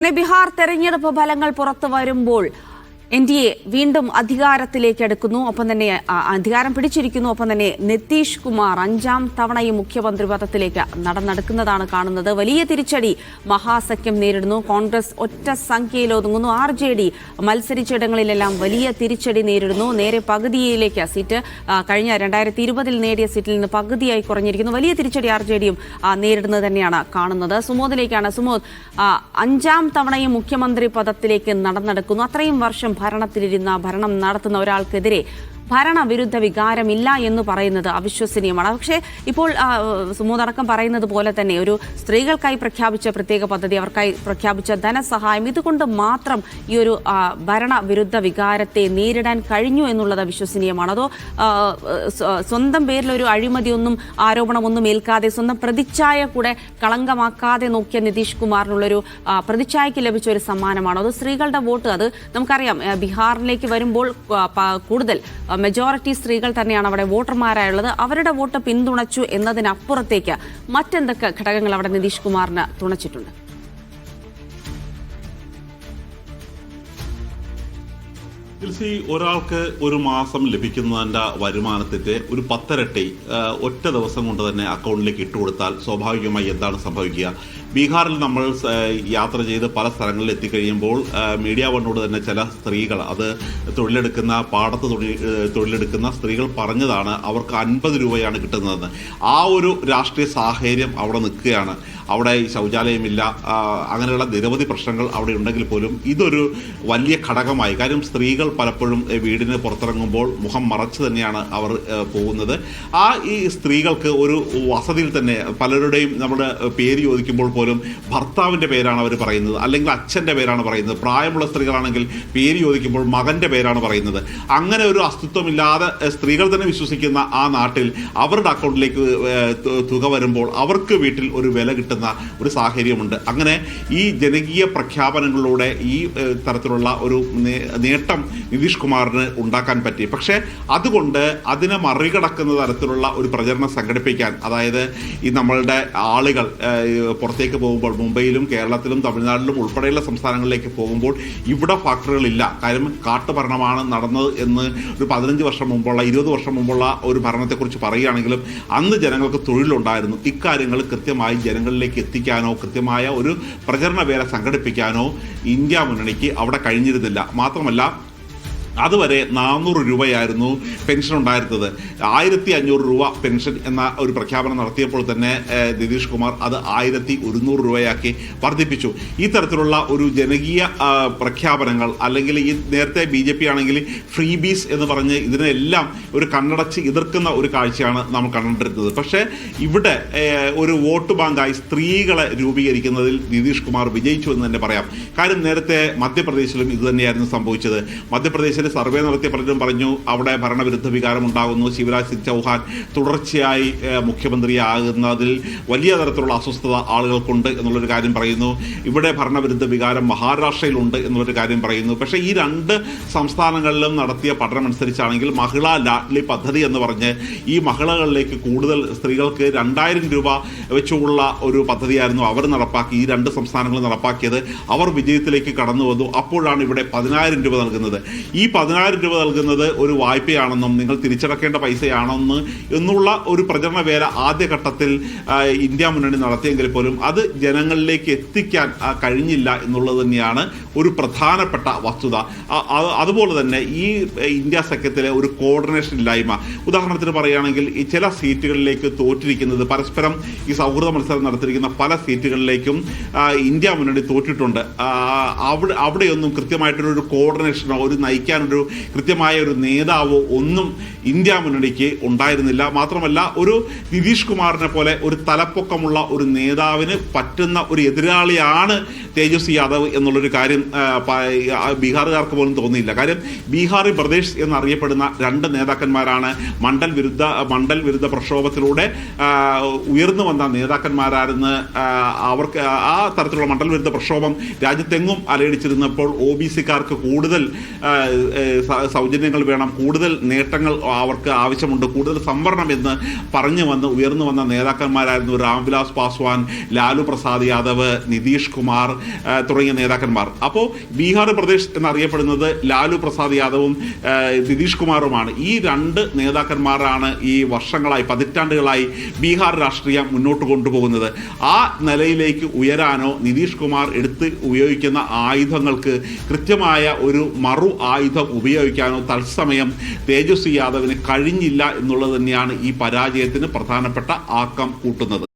ബീഹാർ തെരഞ്ഞെടുപ്പ് ഫലങ്ങൾ പുറത്തു വരുമ്പോൾ എൻ ഡി എ വീണ്ടും അധികാരത്തിലേക്ക് എടുക്കുന്നു. ഒപ്പം തന്നെ അധികാരം പിടിച്ചിരിക്കുന്നു. ഒപ്പം തന്നെ നിതീഷ് കുമാർ അഞ്ചാം തവണയും മുഖ്യമന്ത്രി പദത്തിലേക്ക് നടന്നെടുക്കുന്നതാണ് കാണുന്നത്. വലിയ തിരിച്ചടി മഹാസഖ്യം നേരിടുന്നു. കോൺഗ്രസ് ഒറ്റ സംഖ്യയിൽ ഒതുങ്ങുന്നു. ആർ ജെ ഡി മത്സരിച്ചിടങ്ങളിലെല്ലാം വലിയ തിരിച്ചടി നേരിടുന്നു. നേരെ പകുതിയിലേക്ക് സീറ്റ് കഴിഞ്ഞ രണ്ടായിരത്തി ഇരുപതിൽ നേടിയ സീറ്റിൽ നിന്ന് പകുതിയായി കുറഞ്ഞിരിക്കുന്നു. വലിയ തിരിച്ചടി ആർ ജെ ഡിയും നേരിടുന്നത് തന്നെയാണ് കാണുന്നത്. സുമോദിലേക്കാണ് സുമോദ് അഞ്ചാം തവണയും മുഖ്യമന്ത്രി പദത്തിലേക്ക് നടന്നെടുക്കുന്നു. അത്രയും വർഷം ഭരണത്തിലിരുന്ന ഭരണം നടത്തുന്ന ഒരാൾക്കെതിരെ ഭരണവിരുദ്ധ വികാരമില്ല എന്ന് പറയുന്നത് അവിശ്വസനീയമാണ്. പക്ഷേ ഇപ്പോൾ സുമൂതടക്കം പറയുന്നത് പോലെ തന്നെ ഒരു സ്ത്രീകൾക്കായി പ്രഖ്യാപിച്ച പ്രത്യേക പദ്ധതി അവർക്കായി പ്രഖ്യാപിച്ച ധനസഹായം ഇതുകൊണ്ട് മാത്രം ഈ ഒരു ഭരണവിരുദ്ധ വികാരത്തെ നേരിടാൻ കഴിഞ്ഞു എന്നുള്ളത് അവിശ്വസനീയമാണ്. അതോ സ്വന്തം പേരിലൊരു അഴിമതിയൊന്നും ആരോപണമൊന്നും ഏൽക്കാതെ സ്വന്തം പ്രതിച്ഛായ കൂടെ കളങ്കമാക്കാതെ നോക്കിയ നിതീഷ് കുമാറിനുള്ളൊരു പ്രതിച്ഛായക്ക് ലഭിച്ച ഒരു സമ്മാനമാണോ? അതോ സ്ത്രീകളുടെ വോട്ട്? അത് നമുക്കറിയാം. ബീഹാറിലേക്ക് വരുമ്പോൾ കൂടുതൽ മെജോറിറ്റി സ്ത്രീകൾ തന്നെയാണ് അവിടെ വോട്ടർമാരായുള്ളത്. അവരുടെ വോട്ട് പിന്തുണച്ചു എന്നതിനപ്പുറത്തേക്ക് മറ്റെന്തൊക്കെ ഘടകങ്ങൾ അവിടെ നിതീഷ് കുമാറിന് തുണച്ചിട്ടുണ്ട്? കൃഷി ഒരാൾക്ക് ഒരു മാസം ലഭിക്കുന്നതിന്റെ വരുമാനത്തിന്റെ ഒരു പത്തരട്ടി ഒറ്റ ദിവസം കൊണ്ട് തന്നെ അക്കൗണ്ടിലേക്ക് ഇട്ടുകൊടുത്താൽ സ്വാഭാവികമായി എന്താണ് സംഭവിക്കുക? ബീഹാറിൽ നമ്മൾ യാത്ര ചെയ്ത് പല സ്ഥലങ്ങളിൽ എത്തിക്കഴിയുമ്പോൾ മീഡിയ വണ്ണോട് തന്നെ ചില സ്ത്രീകൾ അത് തൊഴിലെടുക്കുന്ന പാടത്ത് തൊഴിലെടുക്കുന്ന സ്ത്രീകൾ പറഞ്ഞതാണ് അവർക്ക് അൻപത് രൂപയാണ് കിട്ടുന്നതെന്ന്. ആ ഒരു രാഷ്ട്രീയ സാഹചര്യം അവിടെ നിൽക്കുകയാണ്. അവിടെ ശൗചാലയമില്ല അങ്ങനെയുള്ള നിരവധി പ്രശ്നങ്ങൾ അവിടെ ഉണ്ടെങ്കിൽ പോലും ഇതൊരു വലിയ ഘടകമായി. കാര്യം സ്ത്രീകൾ പലപ്പോഴും വീടിന് പുറത്തിറങ്ങുമ്പോൾ മുഖം മറച്ച് തന്നെയാണ് അവർ പോകുന്നത്. ആ ഈ സ്ത്രീകൾക്ക് ഒരു വസതിയിൽ തന്നെ പലരുടെയും നമ്മുടെ പേര് ചോദിക്കുമ്പോൾ പോലും ഭർത്താവിന്റെ പേരാണ് അവർ പറയുന്നത് അല്ലെങ്കിൽ അച്ഛന്റെ പേരാണ് പറയുന്നത് പ്രായമുള്ള സ്ത്രീകളാണെങ്കിൽ പേര് ചോദിക്കുമ്പോൾ മകന്റെ പേരാണ് പറയുന്നത്. അങ്ങനെ ഒരു അസ്തിത്വമില്ലാതെ സ്ത്രീകൾ തന്നെ വിശ്വസിക്കുന്ന ആ നാട്ടിൽ അവരുടെ അക്കൗണ്ടിലേക്ക് തുക വരുമ്പോൾ അവർക്ക് വീട്ടിൽ ഒരു വില കിട്ടുന്ന ഒരു സാഹചര്യമുണ്ട്. അങ്ങനെ ഈ ജനകീയ പ്രഖ്യാപനങ്ങളിലൂടെ ഈ തരത്തിലുള്ള ഒരു നേട്ടം നിതീഷ് കുമാറിന് ഉണ്ടാക്കാൻ പറ്റി. പക്ഷേ അതുകൊണ്ട് അതിനെ മറികടക്കുന്ന തരത്തിലുള്ള ഒരു പ്രചരണം സംഘടിപ്പിക്കാൻ അതായത് ഈ നമ്മളുടെ ആളുകൾ ഏ, പുറത്തേക്ക് പോകുമ്പോൾ മുംബൈയിലും കേരളത്തിലും തമിഴ്നാട്ടിലും ഉൾപ്പെടെയുള്ള സംസ്ഥാനങ്ങളിലേക്ക് പോകുമ്പോൾ ഇവിടെ ഫാക്ടറികളില്ല. കാര്യം കാട്ടുഭരണമാണ് നടന്നത് എന്ന് ഒരു പതിനഞ്ച് വർഷം മുമ്പുള്ള ഇരുപത് വർഷം മുമ്പുള്ള ഒരു ഭരണത്തെക്കുറിച്ച് പറയുകയാണെങ്കിലും അന്ന് ജനങ്ങൾക്ക് തൊഴിലുണ്ടായിരുന്നു. ഇക്കാര്യങ്ങൾ കൃത്യമായി ജനങ്ങളിലേക്ക് എത്തിക്കാനോ കൃത്യമായ ഒരു പ്രചരണ വേല സംഘടിപ്പിക്കാനോ ഇന്ത്യ മുന്നണിക്ക് അവിടെ കഴിഞ്ഞിരുന്നില്ല. മാത്രമല്ല അതുവരെ നാനൂറ് രൂപയായിരുന്നു പെൻഷൻ ഉണ്ടായിരുന്നത്. ആയിരത്തി അഞ്ഞൂറ് രൂപ പെൻഷൻ എന്ന ഒരു പ്രഖ്യാപനം നടത്തിയപ്പോൾ തന്നെ നിതീഷ് കുമാർ അത് ആയിരത്തി ഒരുന്നൂറ് രൂപയാക്കി വർദ്ധിപ്പിച്ചു. ഈ തരത്തിലുള്ള ഒരു ജനകീയ പ്രഖ്യാപനങ്ങൾ അല്ലെങ്കിൽ ഈ നേരത്തെ ബി ജെ പി ആണെങ്കിൽ ഫ്രീ ബീസ് എന്ന് പറഞ്ഞ് ഇതിനെല്ലാം ഒരു കണ്ണടച്ച് എതിർക്കുന്ന ഒരു കാഴ്ചയാണ് നമ്മൾ കണ്ടിരുന്നത്. പക്ഷേ ഇവിടെ ഒരു വോട്ട് ബാങ്കായി സ്ത്രീകളെ രൂപീകരിക്കുന്നതിൽ നിതീഷ് കുമാർ വിജയിച്ചു എന്ന് തന്നെ പറയാം. കാര്യം നേരത്തെ മധ്യപ്രദേശിലും ഇത് സംഭവിച്ചത്. സംഭവിച്ചത് മധ്യപ്രദേശിൽ സർവേ നടത്തിയ പലരും പറഞ്ഞു അവിടെ ഭരണവിരുദ്ധ വികാരം ഉണ്ടാകുന്നു. ശിവരാജ് സിംഗ് ചൗഹാൻ തുടർച്ചയായി മുഖ്യമന്ത്രി മുഖ്യമന്ത്രിയാകുന്നതിൽ വലിയ തരത്തിലുള്ള അസ്വസ്ഥത ആളുകൾക്കുണ്ട് എന്നുള്ളൊരു കാര്യം പറയുന്നു. ഇവിടെ ഭരണവിരുദ്ധ വികാരം മഹാരാഷ്ട്രയിലുണ്ട് എന്നുള്ളൊരു കാര്യം പറയുന്നു. പക്ഷേ ഈ രണ്ട് സംസ്ഥാനങ്ങളിലും നടത്തിയ പഠനമനുസരിച്ചാണെങ്കിൽ മഹിളാ ലാഡ്ലി പദ്ധതി എന്ന് പറഞ്ഞ് ഈ മഹിളകളിലേക്ക് കൂടുതൽ സ്ത്രീകൾക്ക് രണ്ടായിരം രൂപ വെച്ചുള്ള ഒരു പദ്ധതിയായിരുന്നു അവർ നടപ്പാക്കി ഈ രണ്ട് സംസ്ഥാനങ്ങൾ നടപ്പാക്കിയത്. അവർ വിജയത്തിലേക്ക് കടന്നു വന്നു. അപ്പോഴാണ് ഇവിടെ പതിനായിരം രൂപ നൽകുന്നത്. ഈ പതിനായിരം രൂപ നൽകുന്നത് ഒരു വായ്പയാണെന്നും നിങ്ങൾ തിരിച്ചടക്കേണ്ട പൈസയാണെന്ന് എന്നുള്ള ഒരു പ്രചരണ വേല ആദ്യഘട്ടത്തിൽ ഇന്ത്യ മുന്നണി നടത്തിയെങ്കിൽ പോലും അത് ജനങ്ങളിലേക്ക് എത്തിക്കാൻ കഴിഞ്ഞില്ല എന്നുള്ളത് തന്നെയാണ് ഒരു പ്രധാനപ്പെട്ട വസ്തുത. അതുപോലെ തന്നെ ഈ ഇന്ത്യ സഖ്യത്തിലെ ഒരു കോർഡിനേഷൻ ഇല്ലായ്മ. ഉദാഹരണത്തിന് പറയുകയാണെങ്കിൽ ഈ ചില സീറ്റുകളിലേക്ക് തോറ്റിരിക്കുന്നത് പരസ്പരം ഈ സൗഹൃദ മത്സരം നടത്തിയിരിക്കുന്ന പല സീറ്റുകളിലേക്കും ഇന്ത്യ മുന്നണി തോറ്റിട്ടുണ്ട്. അവിടെ അവിടെയൊന്നും കൃത്യമായിട്ടൊരു കോർഡിനേഷനോ ഒരു കോർഡിനേഷനോ ഒരു കൃത്യമായ ഒരു നേതാവോ ഒന്നും ഇന്ത്യ മുന്നണിക്ക് ഉണ്ടായിരുന്നില്ല. മാത്രമല്ല ഒരു നിതീഷ് കുമാറിനെ പോലെ ഒരു തലപ്പൊക്കമുള്ള ഒരു നേതാവിന് പറ്റുന്ന ഒരു എതിരാളിയാണ് തേജസ്വി യാദവ് എന്നുള്ളൊരു കാര്യം ബീഹാറുകാർക്ക് പോലും തോന്നിയില്ല. കാര്യം ബീഹാറി പ്രദേശ് എന്നറിയപ്പെടുന്ന രണ്ട് നേതാക്കന്മാരാണ് മണ്ഡൽ വിരുദ്ധ മണ്ഡൽ വിരുദ്ധ പ്രക്ഷോഭത്തിലൂടെ ഉയർന്നു വന്ന നേതാക്കന്മാരായിരുന്നു. അവർക്ക് ആ തരത്തിലുള്ള മണ്ഡൽ വിരുദ്ധ പ്രക്ഷോഭം രാജ്യത്തെങ്ങും അലയടിച്ചിരുന്നപ്പോൾ ഒ ബി സിക്കാർക്ക് കൂടുതൽ സൗജന്യങ്ങൾ വേണം കൂടുതൽ നേട്ടങ്ങൾ അവർക്ക് ആവശ്യമുണ്ട്. കൂടുതൽ സംവരണം എന്ന് പറഞ്ഞു വന്ന് ഉയർന്നു വന്ന നേതാക്കന്മാരായിരുന്നു രാംവിലാസ് പാസ്വാൻ ലാലു പ്രസാദ് യാദവ് നിതീഷ് കുമാർ തുടങ്ങിയ നേതാക്കന്മാർ. അപ്പോൾ ബീഹാർ പ്രദേശ് എന്നറിയപ്പെടുന്നത് ലാലു പ്രസാദ് യാദവും നിതീഷ് കുമാറുമാണ്. ഈ രണ്ട് നേതാക്കന്മാരാണ് ഈ വർഷങ്ങളായി പതിറ്റാണ്ടുകളായി ബീഹാർ രാഷ്ട്രീയം മുന്നോട്ട് കൊണ്ടുപോകുന്നത്. ആ നിലയിലേക്ക് ഉയരാനോ നിതീഷ് കുമാർ എടുത്ത് ഉപയോഗിക്കുന്ന ആയുധങ്ങൾക്ക് കൃത്യമായ ഒരു മറു ആയുധം ഉപയോഗിക്കാനോ തത്സമയം തേജസ്വി യാദവിന് കഴിഞ്ഞില്ല എന്നുള്ളത് തന്നെയാണ് ഈ പരാജയത്തിന് പ്രധാനപ്പെട്ട ആക്കം കൂട്ടുന്നത്.